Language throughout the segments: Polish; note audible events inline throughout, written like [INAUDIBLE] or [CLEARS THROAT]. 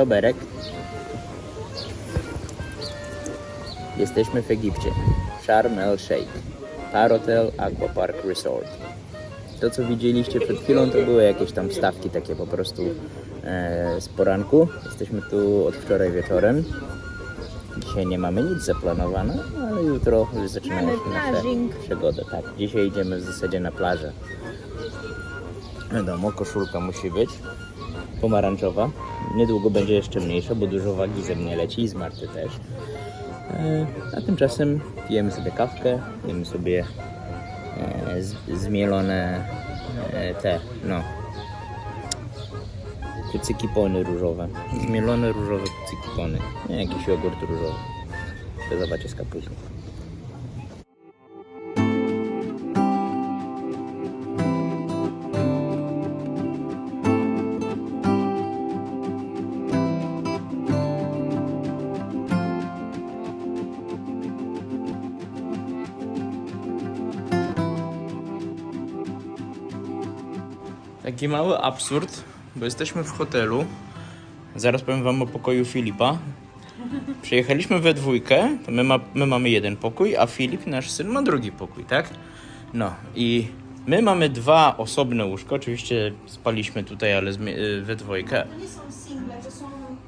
doberek. Jesteśmy w Egipcie. Sharm el Sheikh. Parotel Aqua Park Resort. To co widzieliście przed chwilą to były jakieś tam stawki takie po prostu e, z poranku. Jesteśmy tu od wczoraj wieczorem. Dzisiaj nie mamy nic zaplanowane, ale jutro już się nasze przygody. Tak, dzisiaj idziemy w zasadzie na plażę. Wiadomo, koszulka musi być pomarańczowa. Niedługo będzie jeszcze mniejsza, bo dużo wagi ze mnie leci i z Marty też. E, A tymczasem pijemy sobie kawkę, jemy sobie e, zmielone e, te, no, kucykipony różowe. Zmielone różowe kucykipony. Nie jakiś jogurt różowy. To zobaczcie z później. Taki mały absurd, bo jesteśmy w hotelu. Zaraz powiem wam o pokoju Filipa. Przyjechaliśmy we dwójkę, to my, ma, my mamy jeden pokój, a Filip, nasz syn, ma drugi pokój, tak? No i my mamy dwa osobne łóżka. Oczywiście spaliśmy tutaj, ale zmi- y, we dwójkę. To nie są single, to są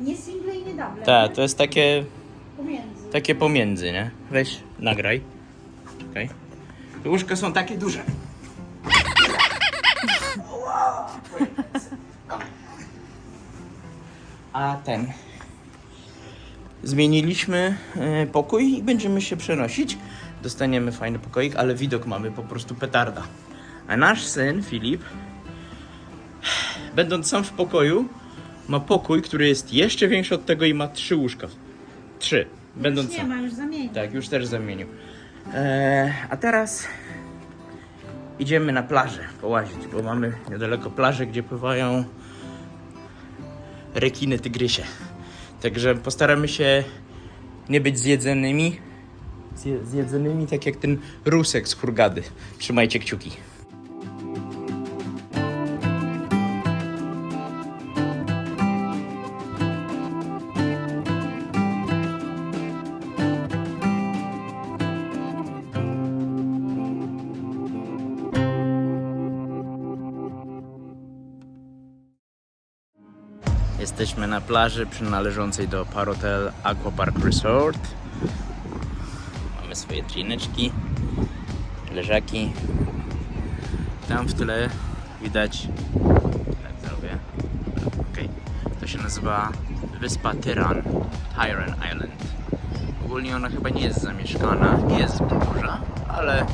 nie single i nie double. Tak, to jest takie, Pomiędzy. takie pomiędzy, nie? Weź, nagraj. Okay. Te łóżka są takie duże. A ten. Zmieniliśmy e, pokój i będziemy się przenosić. Dostaniemy fajny pokoik, ale widok mamy po prostu petarda. A nasz syn, Filip, będąc sam w pokoju, ma pokój, który jest jeszcze większy od tego i ma trzy łóżka. Trzy. Będąc Nie sam. ma, już zamienić. Tak, już też zamienił. Eee, a teraz idziemy na plażę połazić, bo mamy niedaleko plaży, gdzie pływają rekiny tygrysie. Także postaramy się nie być zjedzonymi. Zje, zjedzonymi tak jak ten rusek z hurgady. Trzymajcie kciuki. Na plaży przynależącej do Parotel Aqua Park Resort. Mamy swoje drineczki, leżaki. Tam w tyle widać. Tak zrobię. Okej. To się nazywa wyspa Tyran, Tyran Island. Ogólnie ona chyba nie jest zamieszkana, nie jest duża, ale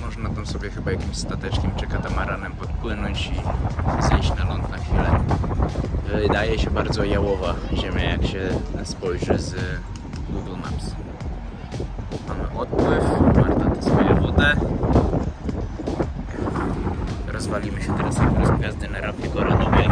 można tam sobie chyba jakimś stateczkiem czy katamaranem podpłynąć i zejść na ląd na chwilę. Wydaje się bardzo jałowa ziemia, jak się spojrzy z Google Maps. Mamy odpływ, Marta testuje wodę. Rozwalimy się teraz jak rozgwiazdy na rapie Koranowie.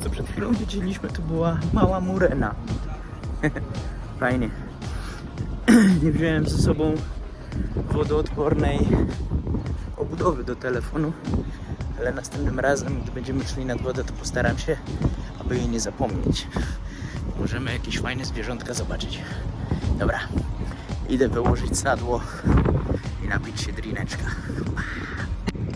Co przed chwilą widzieliśmy to była mała murena. [LAUGHS] Fajnie. [CLEARS THROAT] Nie wziąłem ze sobą wodoodpornej obudowy do telefonu, ale następnym razem, gdy będziemy szli nad wodę, to postaram się, aby jej nie zapomnieć. Możemy jakieś fajne zwierzątka zobaczyć. Dobra, idę wyłożyć sadło i napić się drineczka.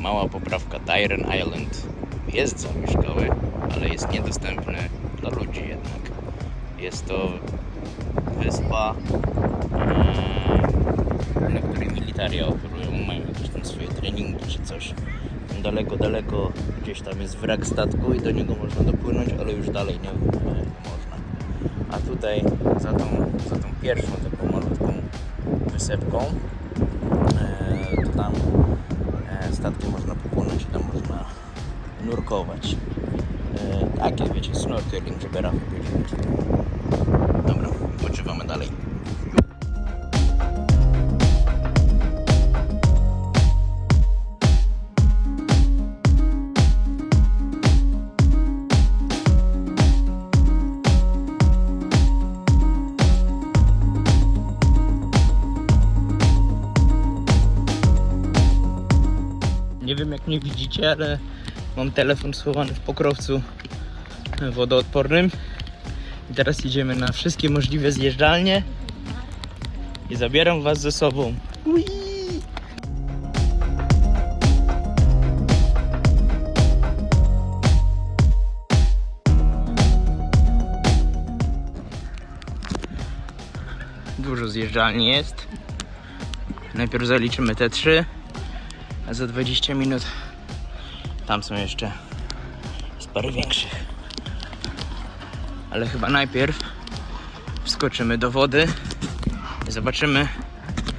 Mała poprawka, Tyron Island jest zamieszkały, ale jest niedostępny dla ludzi jednak. Jest to wyspa, e, na której militaria operują, mają jakieś tam swoje treningi czy coś. Daleko, daleko gdzieś tam jest wrak statku i do niego można dopłynąć, ale już dalej nie, nie można. A tutaj za tą, za tą pierwszą taką malutką wysepką e, to tam e, statkiem można popłynąć i tam można nurkować. E, takie wiecie, snorkeling, żeby rafy bierzeć. Dobra, odpoczywamy dalej. Nie wiem jak mnie widzicie, ale mam telefon schowany w pokrowcu wodoodpornym. I teraz idziemy na wszystkie możliwe zjeżdżalnie i zabieram was ze sobą. Ui! Dużo zjeżdżalni jest. Najpierw zaliczymy te trzy, a za 20 minut tam są jeszcze z parę większych. Ale chyba najpierw wskoczymy do wody i zobaczymy,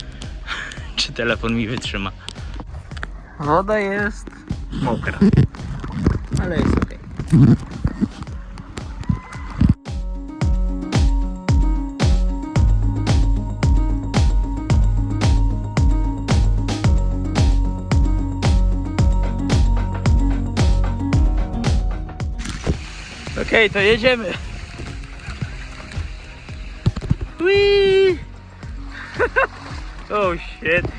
[LAUGHS] czy telefon mi wytrzyma. Woda jest mokra, ale jest ok. Okej, to jedziemy. Whee! [LAUGHS] oh shit. [LAUGHS]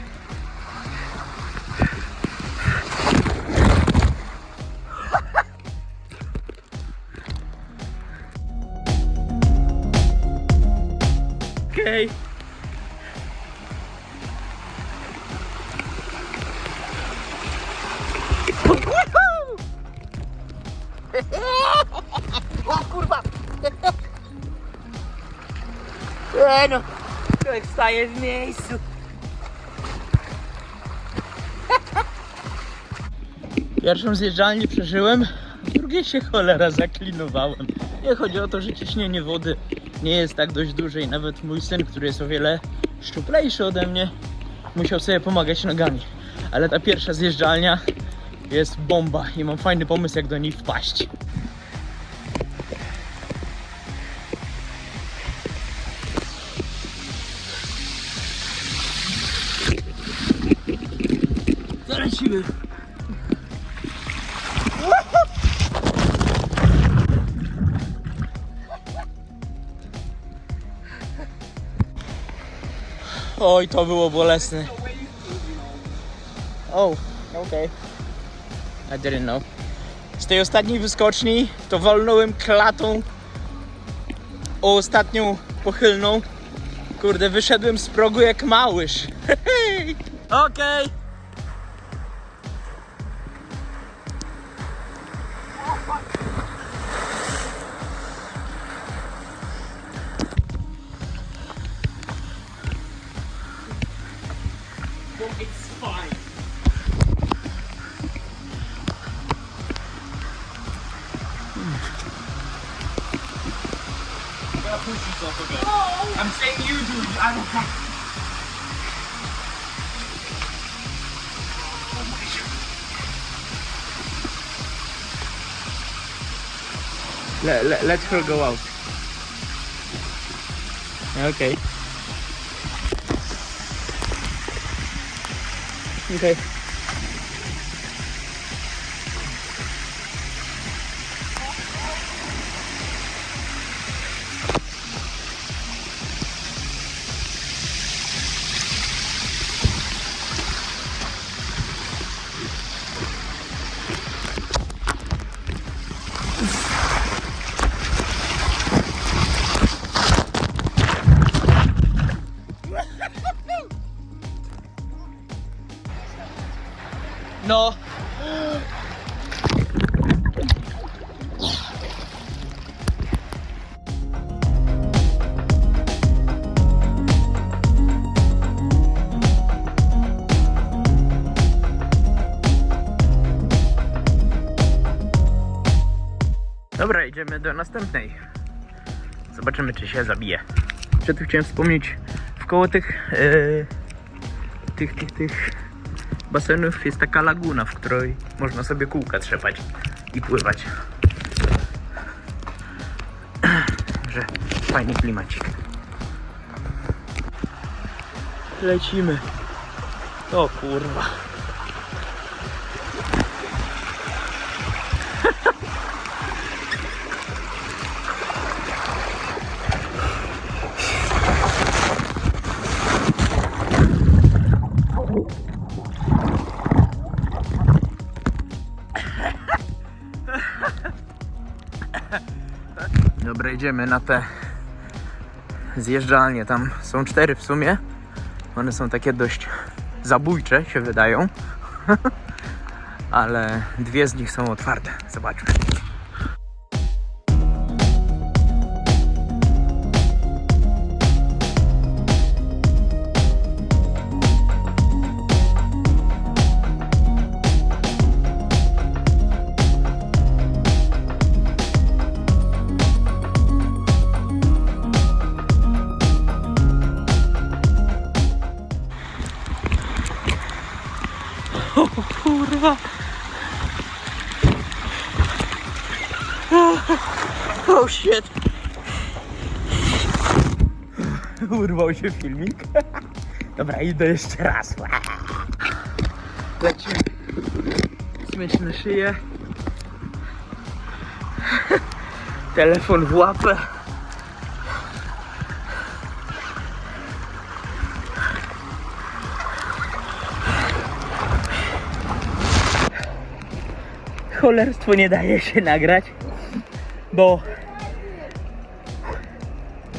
Okay. E no, człowiek staje w miejscu. [LAUGHS] Pierwszą zjeżdżalnię przeżyłem, a drugiej się cholera zaklinowałem. Nie chodzi o to, że ciśnienie wody nie jest tak dość duże i nawet mój syn, który jest o wiele szczuplejszy ode mnie, musiał sobie pomagać nogami. Ale ta pierwsza zjeżdżalnia jest bomba i mam fajny pomysł, jak do niej wpaść. Oj, to było bolesne. Oh, okej. I didn't know. Z tej ostatniej wyskoczni to walnąłem klatą o ostatnią pochylną. Kurde, wyszedłem z progu jak małyż. [LAUGHS] Okej. It's do. I don't. Let, let, let her go out. Okay. Okay. Dobra, idziemy do następnej. Zobaczymy, czy się zabije. Jeszcze tu chciałem wspomnieć, w koło tych, e, tych, tych, tych basenów jest taka laguna, w której można sobie kółka trzepać i pływać. [CLEARS THROAT] Że fajny klimacik. Lecimy. O kurwa. Dobra, idziemy na te zjeżdżalnie. Tam są cztery w sumie. One są takie dość zabójcze, się wydają. [LAUGHS] Ale dwie z nich są otwarte. Zobaczmy. Oh shit. Urwał się filmik. Dobra, idę jeszcze raz. Lecimy. Śmieć na szyję. Telefon w łapę. cholerstwo nie daje się nagrać, bo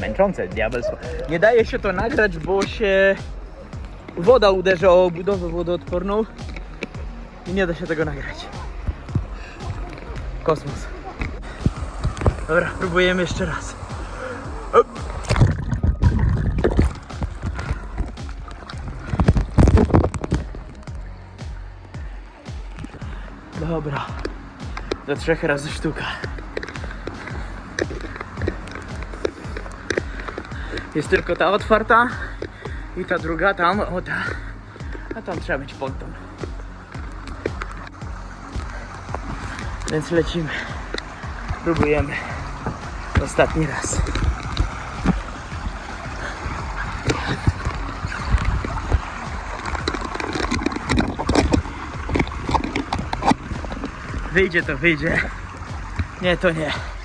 męczące diabelstwo. Nie daje się to nagrać, bo się woda uderza o budowę wodoodporną i nie da się tego nagrać. Kosmos. Dobra, próbujemy jeszcze raz. Dobra. Do trzech razy sztuka. Jest tylko ta otwarta i ta druga tam, o ta. A tam trzeba mieć ponton. Więc lecimy. Próbujemy. Ostatni raz. Wyjdzie to wyjdzie. Nie, to nie.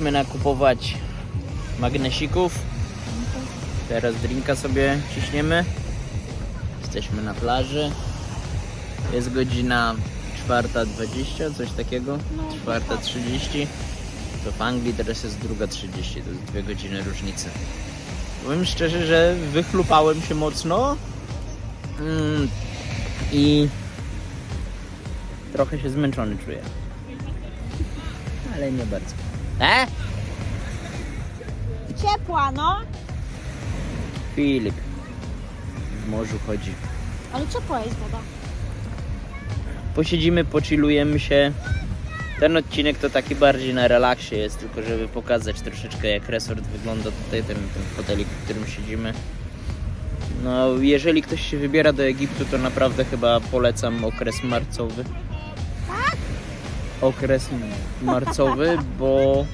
Byliśmy nakupować magnesików. Teraz drinka sobie ciśniemy. Jesteśmy na plaży. Jest godzina 4.20, coś takiego. 4.30. To w Anglii teraz jest 2.30, to jest dwie godziny różnicy. Powiem szczerze, że wychlupałem się mocno mm, i trochę się zmęczony czuję. Ale nie bardzo. E? Ciepła, no. Filip. W morzu chodzi. Ale ciepła jest woda. posiedzimy, pochillujemy się. Ten odcinek to taki bardziej na relaksie jest, tylko żeby pokazać troszeczkę jak resort wygląda tutaj, ten, ten hotelik, w którym siedzimy. No, jeżeli ktoś się wybiera do Egiptu, to naprawdę chyba polecam okres marcowy. Okres marcowy, bo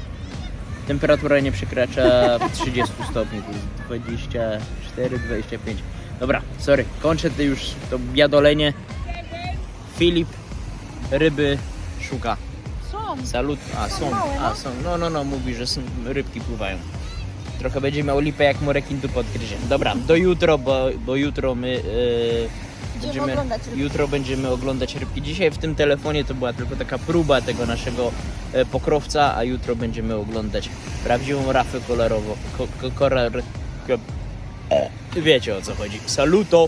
temperatura nie przekracza 30 stopni, to jest 24-25. Dobra, sorry, kończę to już to biadolenie. Filip ryby szuka. Są. Salut. A są, a no. są. No, no, no, mówi, że są, rybki pływają. Trochę będzie miał lipę jak morekin tu podgryzie. Dobra, do jutro, bo, bo jutro my yy, będziemy, oglądać rybki. jutro będziemy oglądać rybki. Dzisiaj w tym telefonie to była tylko taka próba tego naszego e, pokrowca, a jutro będziemy oglądać prawdziwą rafę kolorową. Ko, ko, korar, ko, e, wiecie o co chodzi. Saluto!